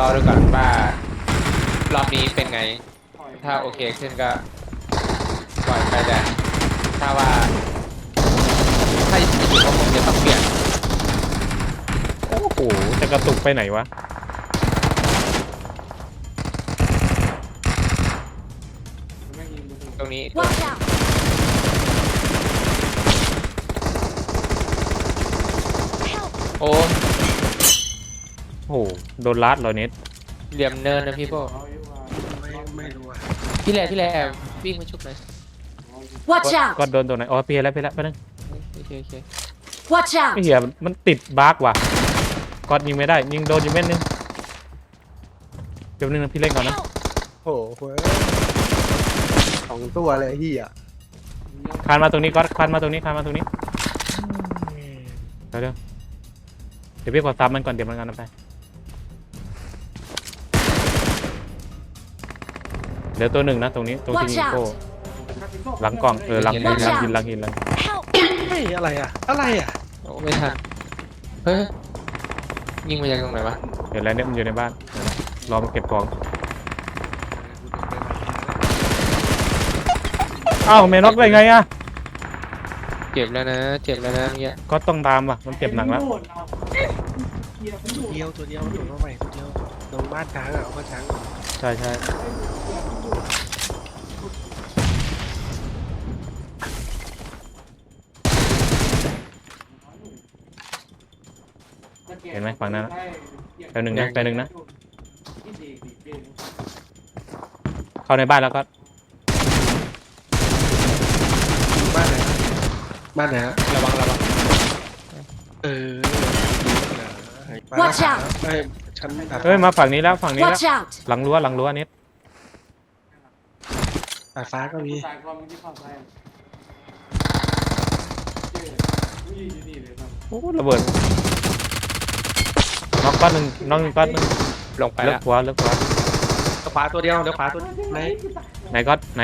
รอดูก่อนว่ารอบนี้เป็นไง ถ้าโอเคขึ้นก็ปล่อยไปแต่ถ้าว่าถ้าอยู่ก็คงจะต้องเปลี่ยนโอ้โหจะกระตุกไปไหนวะ ตรงนี้ Watch out! โอ้ โอ้โหโดนลัดเหรอเน็ตเหลี่ยมเนินนะพี่โป้ไม่ไม่รู้อะพี่แหล่พี่แหล่วิ่งมาชุบหน่อย Watch ก็ out! โดนตัวไหนอ๋อเพียแล้วเพียแล้วไปนึงโอเคโอเค Watch out! ไอ้เหี้ยมันติดบั๊กว่ะก็ยิงไม่ได้ยิงโดนยิงเม็ดนึงเดี๋ยวนึงนะพี่เล่นก่อนนะโอ้โหสองตัวเลยเฮียคานมาตรงนี้ก็คานมาตรงนี้คานมาตรงนี้เดี๋ยวเดี๋ยวเดี๋ยวพี่ขอซับมันก่อนเดี๋ยวมันกันไป เดี๋ยวตัวหนึ่งนะตรงนี้ตรงที่ Watch ยิงโก้ out! หลังกล่องเออหลังหิน Watch หลัง out หินหลังหินหลังหิน Help! เฮ้ยอะไรอะอะไรอะโอ้ไม่ทันเฮ้ยยิงมาจากตรงไหนวะเดี๋ยวแล้วเนี่ยมันอยู่ในบ้านเดี๋ยวนะรอมาเก็บของอ้าวเมน็อกได้ไงอะเจ็บแล้วนะ เจ็บแล้วนะเงี้ยก็ต้องตามว่ะมันเจ็บหนักแล้ว ตัวเดียวตัวเดียวตัวใหม่ตัวเดียวตรงบ้านช้างอะเอาบ้านช้างใช่ใช่เห็นไหมฝั่งนั้นนะไปหนึ่งนะไปหนึ่งนะ เข้าในบ้านแล้วก็บ้านไหนอะบ้านไหนอะระวังระวังเออ Watch out เอ้ยฉันดาดเอ้ยมาฝั่งนี้แล้วฝั่งนี้แล้ว Watch out! หลังรั้วหลังรั้วนิดดาดฟ้าก็มีโอ้ระเบิดน็อกก้อนหนึ่งน็อกหนึ่งก้อนหนึ่งลงไปเลือแล้กวขวาเลือกขวาเดี๋ยวขวาตัวเดียวเดี๋ยวขวาตัวไหนไหนก้อนไหน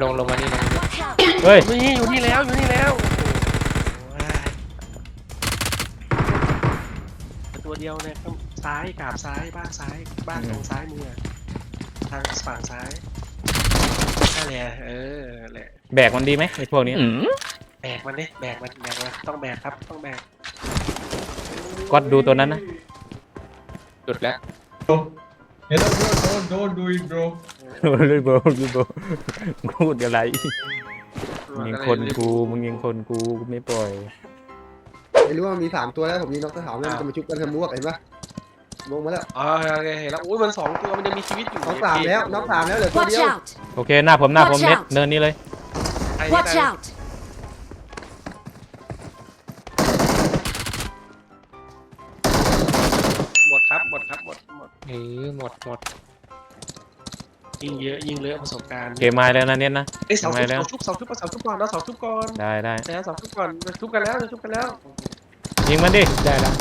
ลงลงมานี่ลงมานี่ Watch out! เฮ้ย นี่อยู่นี่แล้วอยู่นี่แล้ว เดียวเนี่ยข้างซ้ายกราบซ้ายบ้านซ้ายบ้านตรงซ้ายมืออะทางฝั่งซ้ายนั่นแหละเออนั่นแหละแบกมันดีไหมไอ้พวกนี้แบกมันดิแบกมันแบกมันต้องแบกครับต้องแบกก็ดูตัวนั้นนะจุดแล้ว Hey, no, bro, don't, don't do it, bro. เลยโบเลยโบพูดอะไรมึงยิงคนกูมึงยิงคนกูกูไม่ปล่อย ไม่รู้ว่ามันมีสามตัวแล้วผมยิงน็อกตัวสามแล้วมันจะมาชุบกันทะมุกเห็นปะลงมาแล้วอ๋อโอเคเห็นแล้วอุ้ยมันสองตัวมันยังมีชีวิตอยู่น็อกสามแล้วน็อกสามแล้วเหลือตัว Watch เดียว out! โอเค หน้าผมหน้าผม Watch เน็ต out เนินนี้เลย ไอ้นี่ Watch ได้ out! หมดครับหมดครับหมดหมดเออหมดหมดยิงเยอะยิงเลอะประสบการณ์เกมมาแล้วนะเน็ตนะ เอ้ยเสาทำไมทุบแล้วเสาทุบเสาทุบก่อนเนาะเสาทุบก่อนได้ได้ แล้วเสาทุบก่อนจะทุบกันแล้วจะทุบกันแล้ว ยิงมันดิ ได้แล้ว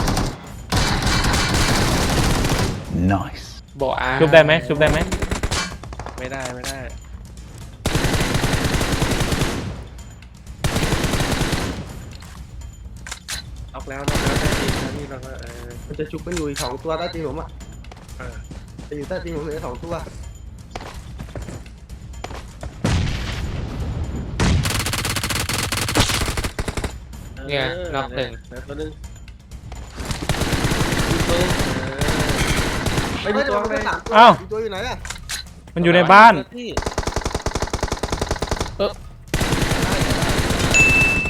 Nice. โบอาชุบได้ไหมชุบได้ไหมไม่ได้ไม่ได้ล็อกแล้วล็อกแล้วได้ดีนะนี่เราก็เออมันจะชุบกันอยู่อีกสองตัวใต้ตีนผมอะเออจะอยู่ใต้ตีนผมเหลือสองตัว เนี่ยรอบหนึ่งเหลือตัวหนึงอีกตัวหนึงเออไม่มีเฮ้ยตัวมันเลเป็นยสามตัวอ้าวอีกตัวอยู่ไหนอะมันอยู่ในบ้านที่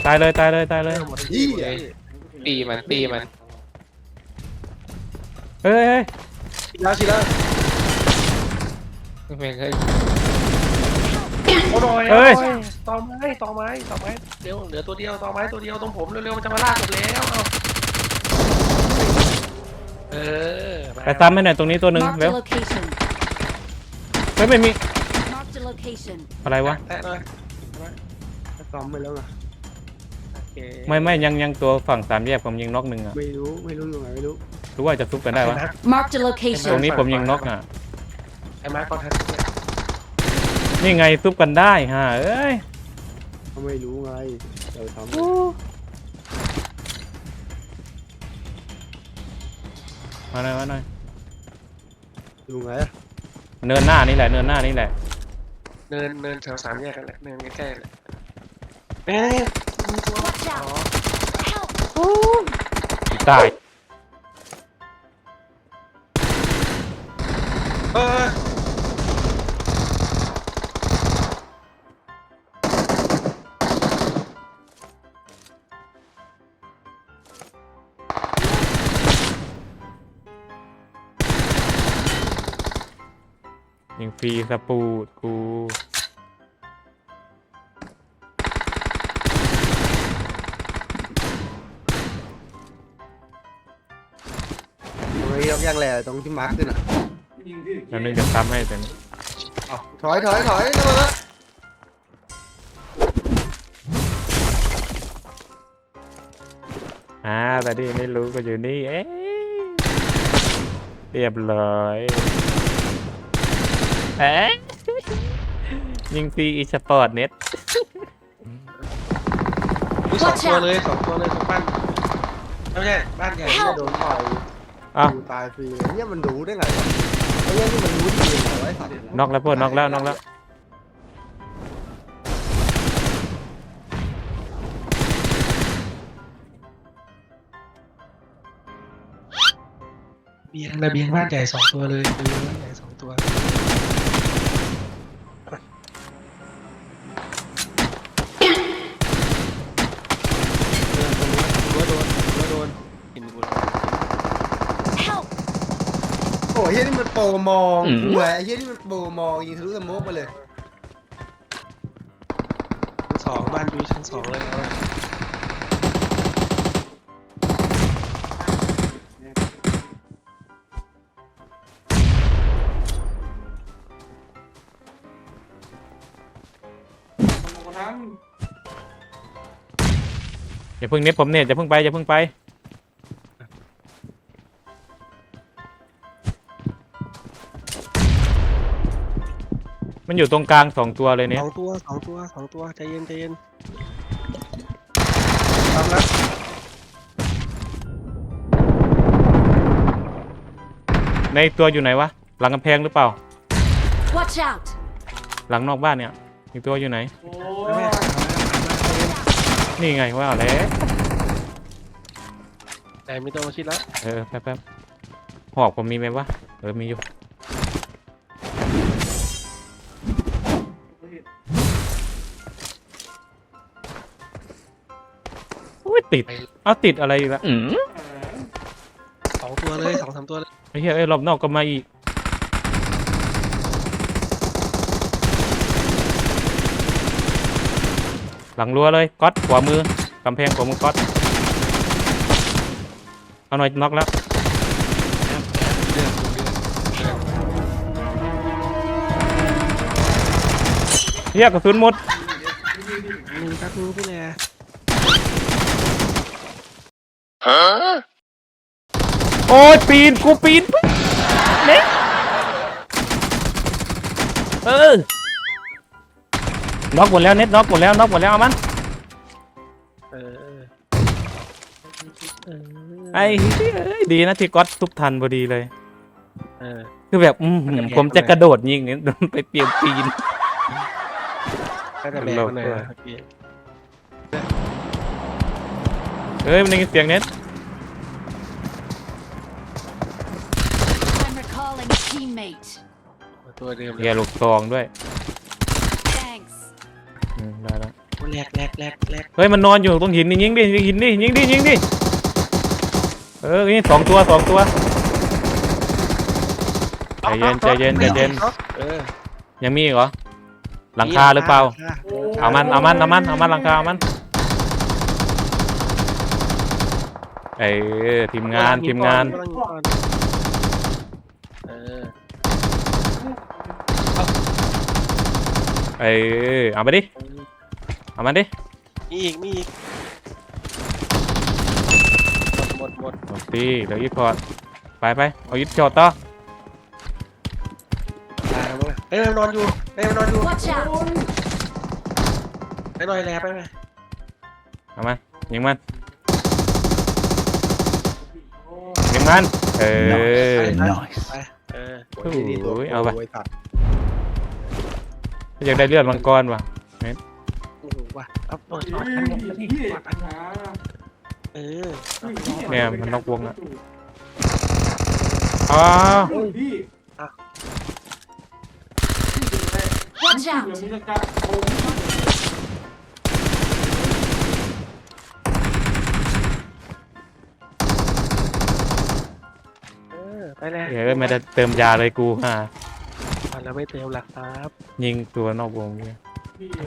ตายเลยตายเลยตายเลยหมดที่หมดเลยตีมันตีมันเฮ้ยเฮ้ยชิแล้วชิแล้วไม่เป็นไรโอ้ยเฮ้ยโอ้ ต่อไม้ต่อไม้ต่อไม้เร็วเหลือตัวเดียวต่อไม้ตัวเดียวตรงผมเร็วๆมันจะมาลากผมแล้วเอาเออมาไปซ้ำให้หน่อยตรงนี้ตัวหนึ่ง Marked เร็ a ว location. เฮ้ยไม่มี Marked a location. อะไรวะ แตะหน่อยซ้อมไปแล้วไงโอเคไม่ไม่ยังยังตัวฝั่งสามแยกผมยิงน็อกหนึ่งอะไม่รู้ไม่รู้อยู่ไหนไม่รู้รู้ว่าจะซุปกันได้วะ Marked a ตรง location. นี้ผมยิงน็อกอะไอ้มาร์คคอนแทคเนี่ยนี่ไงซุปกันได้ฮะเอ้ย เขาไม่รู้ไงเออทำมาหน่อยมาหน่อยอยู่ไงเนินหน้านี่แหละเนินหน้านี่แหละเนินเนินแถวสามแยกกันแหละเนินใกล้ๆแหละเอ๊ะมีตัว Watch อ๋อ out! Help! อีกตาย เออ รีสปูดกูตรงนี้ยกย่างแหล่ตรงที่มาร์คขึ้นอะแล้วนึงจะซ้ำให้แต่นี้ถอยถอยถอยระเบิดอ่าแต่ที่ไม่รู้ก็อยู่นี่เอ๊ะเรียบร้อย เอ๊ะยิงฟรีอีสปอร์ตเน็ตมีสอง Watch ตัว out เลยสองตัวเลยตรงบ้านไม่ใช่บ้านใหญ่เนี่ยโดนต่อยอ้าวกูตายฟรีเลยเนี่ยมันรู้ได้ไงวะไอ้เนี่ยนี่มันรู้ดียังไงวะไอ้สัตว์น็อกแล้วพวกน็อกแล้วน็อกแล้วเบียงระเบียงบ้านใหญ่สองตัวเลยระเบียงบ้านใหญ่สองตัวหัว มันโปรมองกูไงไอ้เฮียนี่มันโปรมองยิงทะลุสโมกมาเลยชั้นสองบ้านดูชั้นสองเลยเอาไว้อย่าเพิ่งเน็ตผมเน็ตอย่าเพิ่งไปอย่าเพิ่งไป มันอยู่ตรงกลางสองตัวเลยสเนี่ยองตัวสองตัวสองตัวใจเย็นใจเย็นทำแล้วในตัวอยู่ไหนวะ หลังกำแพงหรือเปล่า Watch out! หลังนอกบ้านเนี่ยอีกตัวอยู่ไหนแม่แม่ทำแล้วนี่ไงว่าแล้ว แต่ไม่ต้องมาชิดแล้ว เออแป๊บแป๊บหอกผมมีไหมวะ เออมีอยู่ ติดเอาติดอะไรอีกแล้วสองตัวเลยสองสามตัวเลยไอ้เหี้ยเอ้ยรอบนอกก็มาอีกหลังรั้วเลยก๊อตขวามือกำแพงขวามือก๊อตเอาหน่อยน็อกแล้วเฮียกระสุนหมดมีครับมีพี่แหละ โอ้ยปีนกูปีนเน็กเออน็อกหมดแล้วเน็ตน็อกหมดแล้วน็อกหมดแล้วเอามันเออเออไอ้เหี้ยเอ้ยดีนะที่ก๊อตทุบทันพอดีเลย เออ คือแบบอืมมันจะแพงผมจะเท่าไหร่กระโดดยิงเนี่ยไปเปลี่ยนปีน ก็จะแบกมาหน่อยนะเมื่อกี้ เอ้ยมันได้ยินเสียงเน็ต teammate. ตัวเดิมเลเฮียยลูกซองด้วย Thanks. อืมได้แล้ว โอ้แลกแลกแลกแลกเฮ้ยมันนอนอยู่ตรงหินนี่ยิงดิยิงหินดิยิงดิยิงดิเออนี่สองตัวสองตัวใจเย็นใจเย็นใจเย็นเออยังมีอีกเหรอหลังคาหรือเปล่าเอามันเอามันเอามันเอามันหลังคาเอามันเออทีมงานทีมงานเออ เออเอาไปดิ เอามันดิ มีอีกมีอีกหมดหมดหมดหมดตีเดี๋ยวยึดพอร์ตไปไปเอายึดจอดต่อตายแล้วมั้งเอ้ยมันนอนอยู่เอ้ยมันนอนอยู่ Watch out! ไปหน่อยแลไปไหมเอามันยิงมันยิงมันเออ Nice. ไป เอออโอ้ยนี่ตัวโอ้ยเอาไป โยสัตว์อยากได้เลือดมังกรว่ะโอ้โหว่ะเอาเปิดก่อนพันเนี่ยนี่กดพันเออเนี่ยมันนอกวงอะอ๋อ Watch out! เออ ไปแล้วเดี๋ยวไม่ได้เติมยาเลยกูฮะอะแล้วไม่เติมหลักครับยิงตัวนอกวงเนี่ย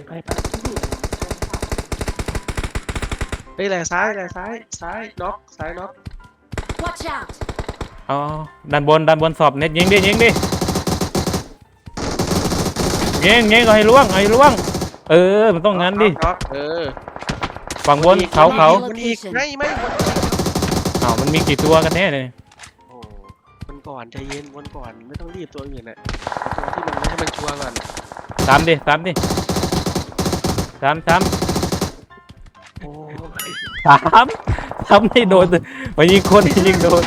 ไปไปไปแหล่ซ้ายแหล่ซ้ายซ้ายน็อกซ้ายน็อก Watch out! อ๋อด้านบนด้านบนสอบเน็ตยิงดิยิงดิยิงยิงเอาให้ล่วงเอาให้ล่วง เออมันต้องงั้นดิน็อกเออฝั่งบนเขาเขามันอีกไม่ไม่มันอ้าวมันมีกี่ตัวกันแน่เนี่ยโอ้มัน ก่อนใจเย็นวนก่อนไม่ต้องรีบตัวอื่นน่ะตัวที่มันให้มันชัวร์ก่อนตามดิตามดิตามตามโอ้ยตามทำให้โดนมายิงคนยิงโดน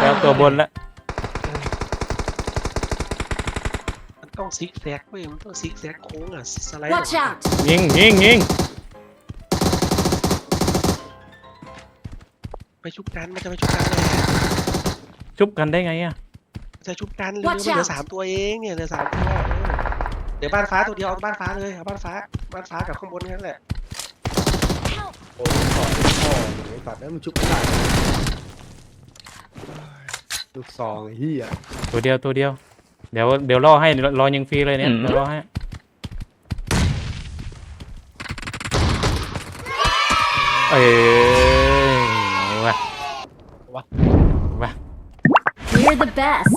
แล้วตัวบนละมันต้องซิกแซกเว้ยมันต้องซิกแซกโค้งอะสไลด์ Watch out! ยิงยิงยิงไปชุบกันมันจะไปชุบกันเลย ชุบกันได้ไงอะจะชุบกันเหลือมัน Watch เหลือ out สามตัวเองเนี่ยเหลือสามตัวเออเดี๋ยวบ้านฟ้าตัวเดียวเอาบ้านฟ้าเลยเอาบ้านฟ้าบ้านฟ้ากับข้างบนนั่นแหละ Help! โอ้ยพ่อพ่อไอ้สัตว์แล้วมันชุบไม่ได้ลูกซองไอ้เหี้ยตัวเดียวตัวเดียว เดี๋ยวเดี๋ยวรอให้รอยิงฟรีเลยเนี่ยเดี๋ยวรอให้เอ้ย best!